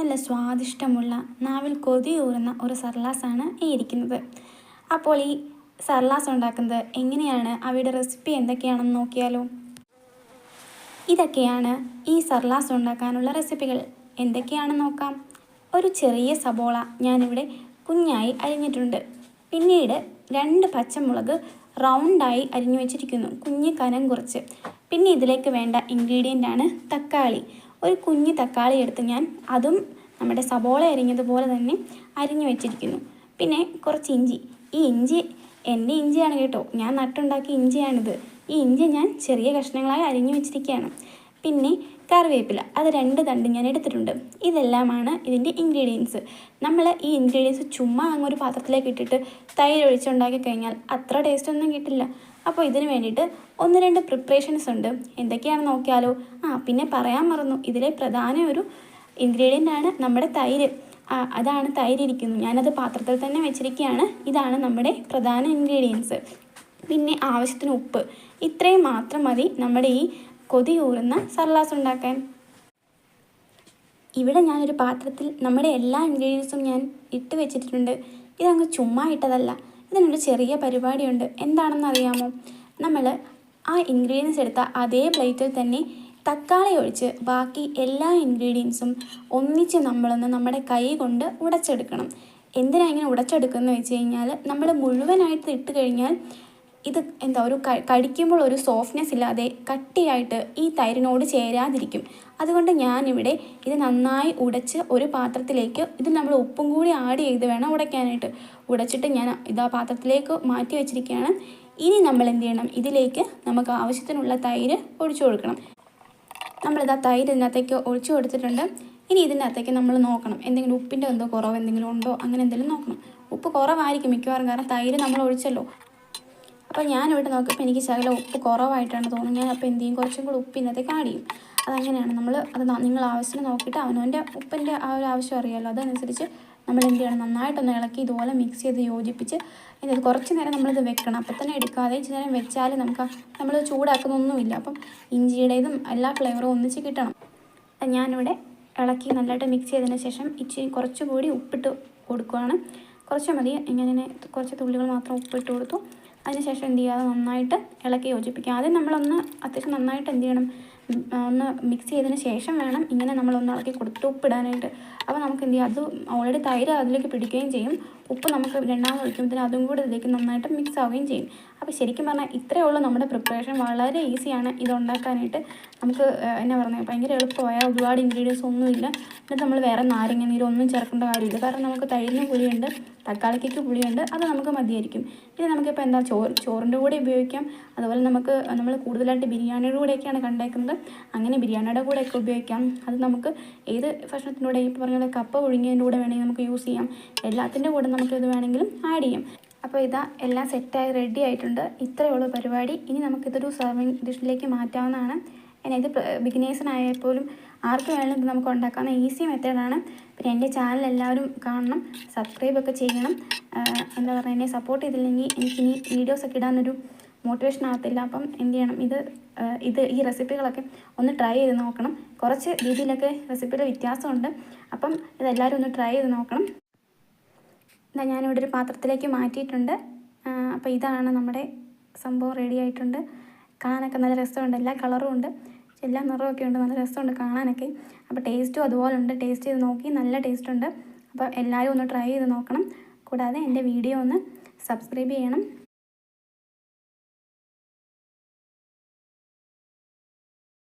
നല്ല സ്വാദിഷ്ടമുള്ള നാവിൽ കൊതിയൂറുന്ന ഒരു സർലാസാണ് ഈ ഇരിക്കുന്നത്. അപ്പോൾ ഈ സർലാസ് ഉണ്ടാക്കുന്നത് എങ്ങനെയാണ്? അവയുടെ റെസിപ്പി എന്തൊക്കെയാണെന്ന് നോക്കിയാലോ. ഇതൊക്കെയാണ് ഈ സർലാസ് ഉണ്ടാക്കാനുള്ള റെസിപ്പികൾ. എന്തൊക്കെയാണെന്ന് നോക്കാം. ഒരു ചെറിയ സബോള ഞാനിവിടെ കുഞ്ഞായി അരിഞ്ഞിട്ടുണ്ട്. പിന്നീട് രണ്ട് പച്ചമുളക് റൗണ്ടായി അരിഞ്ഞു വെച്ചിരിക്കുന്നു. കുഞ്ഞ് കനം കുറച്ച്. പിന്നെ ഇതിലേക്ക് വേണ്ട ഇൻഗ്രീഡിയന്റ് ആണ് തക്കാളി. ഒരു കുഞ്ഞ് തക്കാളി എടുത്ത് ഞാൻ അതും നമ്മുടെ സബോള അരിഞ്ഞതുപോലെ തന്നെ അരിഞ്ഞു വെച്ചിരിക്കുന്നു. പിന്നെ കുറച്ച് ഇഞ്ചി. ഈ ഇഞ്ചി എന്റെ ഇഞ്ചിയാണ് കേട്ടോ. ഞാൻ നട്ടുണ്ടാക്കിയ ഇഞ്ചിയാണിത്. ഈ ഇഞ്ചി ഞാൻ ചെറിയ കഷ്ണങ്ങളായി അരിഞ്ഞു വെച്ചിരിക്കുകയാണ്. പിന്നെ കറിവേപ്പില. അത് രണ്ട് തണ്ട് ഞാൻ എടുത്തിട്ടുണ്ട്. ഇതെല്ലാമാണ് ഇതിന്റെ ഇൻഗ്രീഡിയൻസ് നമ്മൾ ഈ ഇൻഗ്രീഡിയൻസ് ചുമ്മാ അങ്ങ് ഒരു പാത്രത്തിലേക്ക് ഇട്ടിട്ട് തൈര് ഒഴിച്ചുണ്ടാക്കി കഴിഞ്ഞാൽ അത്ര ടേസ്റ്റ് ഒന്നും കിട്ടില്ല. അപ്പോൾ ഇതിന് വേണ്ടിയിട്ട് ഒന്ന് രണ്ട് പ്രിപ്പറേഷൻസ് ഉണ്ട്. എന്തൊക്കെയാണെന്ന് നോക്കിയാലോ? ആ പിന്നെ പറയാൻ മറന്നു. ഇതിലെ പ്രധാന ഒരു ഇൻഗ്രീഡിയന്റ് ആണ് നമ്മുടെ തൈര്. അതാണ് തൈര് ഇരിക്കുന്നത് ഞാനത് പാത്രത്തിൽ തന്നെ വെച്ചിരിക്കുകയാണ്. ഇതാണ് നമ്മുടെ പ്രധാന ഇൻഗ്രീഡിയൻസ് പിന്നെ ആവശ്യത്തിന് ഉപ്പ്. ഇത്രയും മാത്രം മതി നമ്മുടെ ഈ കൊതി കൊതിയൂറുന്ന സർലാസ് ഉണ്ടാക്കാൻ. ഇവിടെ ഞാനൊരു പാത്രത്തിൽ നമ്മുടെ എല്ലാ ഇൻഗ്രീഡിയൻസും ഞാൻ ഇട്ട് വെച്ചിട്ടുണ്ട്. ഇതങ്ങ് ചുമ്മാ ഇട്ടതല്ല. ഇതിനൊരു ചെറിയ പരിപാടിയുണ്ട്. എന്താണെന്ന് അറിയാമോ നമ്മൾ ആ ഇൻഗ്രീഡിയൻസ് എടുത്ത അതേ പ്ലേറ്റിൽ തന്നെ തക്കാളി ഒഴിച്ച് ബാക്കി എല്ലാ ഇൻഗ്രീഡിയൻസും ഒന്നിച്ച് നമ്മളൊന്ന് നമ്മുടെ കൈ കൊണ്ട് ഉടച്ചെടുക്കണം. എന്തിനാ ഇങ്ങനെ ഉടച്ചെടുക്കുന്നത് വെച്ച് കഴിഞ്ഞാൽ നമ്മൾ മുഴുവനായിട്ട് ഇട്ട് കഴിഞ്ഞാൽ ഇത് എന്താ ഒരു കടിക്കുമ്പോൾ ഒരു സോഫ്റ്റ്നെസ് ഇല്ലാതെ കട്ടിയായിട്ട് ഈ തൈരിനോട് ചേരാതിരിക്കും. അതുകൊണ്ട് ഞാനിവിടെ ഇത് നന്നായി ഉടച്ച് ഒരു പാത്രത്തിലേക്ക് ഇത് നമ്മൾ ഉപ്പും കൂടി ആഡ് ചെയ്ത് വേണം ഉടയ്ക്കാനായിട്ട്. ഉടച്ചിട്ട് ഞാൻ ഇത് ആ പാത്രത്തിലേക്ക് മാറ്റി വെച്ചിരിക്കുകയാണ്. ഇനി നമ്മൾ എന്ത് ചെയ്യണം? ഇതിലേക്ക് നമുക്ക് ആവശ്യത്തിനുള്ള തൈര് ഒഴിച്ചു കൊടുക്കണം. നമ്മളിത് ആ തൈര് ഇതിനകത്തേക്ക് ഒഴിച്ചു കൊടുത്തിട്ടുണ്ട്. ഇനി ഇതിനകത്തേക്ക് നമ്മൾ നോക്കണം. എന്തെങ്കിലും ഉപ്പിന്റെ എന്തോ കുറവ് എന്തെങ്കിലും ഉണ്ടോ? അങ്ങനെ എന്തെങ്കിലും നോക്കണം. ഉപ്പ് കുറവായിരിക്കും മിക്കവാറും. കാരണം തൈര് നമ്മൾ ഒഴിച്ചല്ലോ. അപ്പോൾ ഞാൻ ഇവിടെ നോക്കിയപ്പോൾ എനിക്ക് ശകലം ഉപ്പ് കുറവായിട്ടാണ് തോന്നുന്നത്. ഞാൻ അപ്പോൾ എന്ത് കുറച്ചും കൂടി ഉപ്പ് ഇന്നത്തേക്ക് ആഡ് ചെയ്യും അതങ്ങനെയാണ്. നമ്മൾ അത് നിങ്ങൾ ആവശ്യത്തിന് നോക്കിയിട്ട് അവനവന്റെ ഉപ്പിന്റെ ആ ഒരു ആവശ്യം അറിയാമല്ലോ അതനുസരിച്ച് നമ്മൾ എന്ത് ചെയ്യണം? നന്നായിട്ടൊന്ന് ഇളക്കി ഇതുപോലെ മിക്സ് ചെയ്ത് യോജിപ്പിച്ച് എന്നിട്ട് കുറച്ച് നേരം നമ്മളിത് വെക്കണം. അപ്പം തന്നെ എടുക്കാതെ ഇച്ചിരി നേരം വെച്ചാൽ നമുക്ക് നമ്മൾ ചൂടാക്കുന്നൊന്നുമില്ല. അപ്പം ഇഞ്ചിയുടേതും എല്ലാ ഫ്ലേവറും ഒന്നിച്ച് കിട്ടണം. ഞാനിവിടെ ഇളക്കി നല്ലതായിട്ട് മിക്സ് ചെയ്തതിന് ശേഷം ഇച്ചിരി കുറച്ചുകൂടി ഉപ്പിട്ട് കൊടുക്കുകയാണ് കുറച്ച് മതി. ഇങ്ങനെ കുറച്ച് തുള്ളികൾ മാത്രം ഉപ്പിട്ട് കൊടുത്തു. അതിനുശേഷം എന്ത് ചെയ്യുക നന്നായിട്ട് ഇളക്കി യോജിപ്പിക്കുക. ആദ്യം നമ്മളൊന്ന് അത്യാവശ്യം നന്നായിട്ട് എന്ത് ചെയ്യണം? ഒന്ന് മിക്സ് ചെയ്തതിന് ശേഷം വേണം ഇങ്ങനെ നമ്മളൊന്ന് ഇളക്കി കൊടുത്തിട്ട് ഉപ്പിടാനായിട്ട്. അപ്പോൾ നമുക്ക് എന്ത് ചെയ്യാം? അത് ഓൾറെഡി തൈര് അതിലേക്ക് പിടിക്കുകയും ചെയ്യും. ഉപ്പ് നമുക്ക് രണ്ടാമത് ഒഴിക്കുമ്പോൾ അതും കൂടി ഇതിലേക്ക് നന്നായിട്ട് മിക്സ് ആവുകയും ചെയ്യും. അപ്പോൾ ശരിക്കും പറഞ്ഞാൽ ഇത്രയേ ഉള്ളൂ നമ്മുടെ പ്രിപ്പറേഷൻ വളരെ ഈസിയാണ് ഇത് ഉണ്ടാക്കാനായിട്ട്. നമുക്ക് എന്നാ പറയുന്നത് ഭയങ്കര എളുപ്പമായ ഒരുപാട് ഇൻഗ്രീഡിയൻസ് ഒന്നുമില്ല. എന്നിട്ട് നമ്മൾ വേറെ നാരങ്ങ നീരൊന്നും ചേർക്കേണ്ട കാര്യമില്ല. കാരണം നമുക്ക് തൈരിന് പുളിയുണ്ട് തക്കാളിക്കൊക്കെ പുളിയുണ്ട് അത് നമുക്ക് മതിയായിരിക്കും. പിന്നെ നമുക്കിപ്പോൾ എന്താ ചോറ് ചോറിന്റെ കൂടെ ഉപയോഗിക്കാം. അതുപോലെ നമുക്ക് നമ്മൾ കൂടുതലായിട്ട് ബിരിയാണിയുടെ കൂടെയൊക്കെയാണ് കണ്ടേക്കുന്നത്. അങ്ങനെ ബിരിയാണിയുടെ കൂടെയൊക്കെ ഉപയോഗിക്കാം. അത് നമുക്ക് ഏത് ഭക്ഷണത്തിന്റെ കൂടെ ഇപ്പോൾ പറഞ്ഞ കപ്പ ഒഴുങ്ങിയതിന്റെ കൂടെ വേണമെങ്കിൽ നമുക്ക് യൂസ് ചെയ്യാം. എല്ലാത്തിന്റെ കൂടെ നമുക്ക് ഇത് വേണമെങ്കിലും ആഡ് ചെയ്യാം. അപ്പോൾ ഇതാ എല്ലാം സെറ്റായി റെഡി ആയിട്ടുണ്ട്. ഇത്രയേ ഉള്ളൂ പരിപാടി. ഇനി നമുക്കിതൊരു സെർവിങ് ഡിഷിലേക്ക് മാറ്റാവുന്നതാണ്. ഇത് ബിഗിനേഴ്സിനായാൽ പോലും ആർക്ക് വേണമെങ്കിലും ഇത് നമുക്ക് ഉണ്ടാക്കാവുന്ന ഈസി മെത്തേഡാണ് പിന്നെ എന്റെ ചാനൽ എല്ലാവരും കാണണം സബ്സ്ക്രൈബ് ഒക്കെ ചെയ്യണം. എന്താ പറയുക എന്നെ സപ്പോർട്ട് ചെയ്തില്ലെങ്കിൽ എനിക്കിനി വീഡിയോസൊക്കെ ഇടാനൊരു മോട്ടിവേഷൻ ആകത്തില്ല അപ്പം എന്ത് ചെയ്യണം? ഇത് ഇത് ഈ റെസിപ്പികളൊക്കെ ഒന്ന് ട്രൈ ചെയ്ത് നോക്കണം. കുറച്ച് രീതിയിലൊക്കെ റെസിപ്പിയുടെ വ്യത്യാസമുണ്ട്. അപ്പം ഇതെല്ലാവരും ഒന്ന് ട്രൈ ചെയ്ത് നോക്കണം. ഇതാ ഞാനിവിടെ ഒരു പാത്രത്തിലേക്ക് മാറ്റിയിട്ടുണ്ട്. അപ്പോൾ ഇതാണ് നമ്മുടെ സംഭവം റെഡി ആയിട്ടുണ്ട്. കാണാനൊക്കെ നല്ല രസമുണ്ട്. എല്ലാ കളറും ഉണ്ട്. എല്ലാ നിറമൊക്കെ ഉണ്ട്. നല്ല രസമുണ്ട് കാണാനൊക്കെ. അപ്പോൾ ടേസ്റ്റും അതുപോലെ ഉണ്ട്. ടേസ്റ്റ് ചെയ്ത് നോക്കി നല്ല ടേസ്റ്റ് ഉണ്ട്. അപ്പോൾ എല്ലാവരും ഒന്ന് ട്രൈ ചെയ്ത് നോക്കണം. കൂടാതെ എന്റെ വീഡിയോ ഒന്ന് സബ്സ്ക്രൈബ് ചെയ്യണം.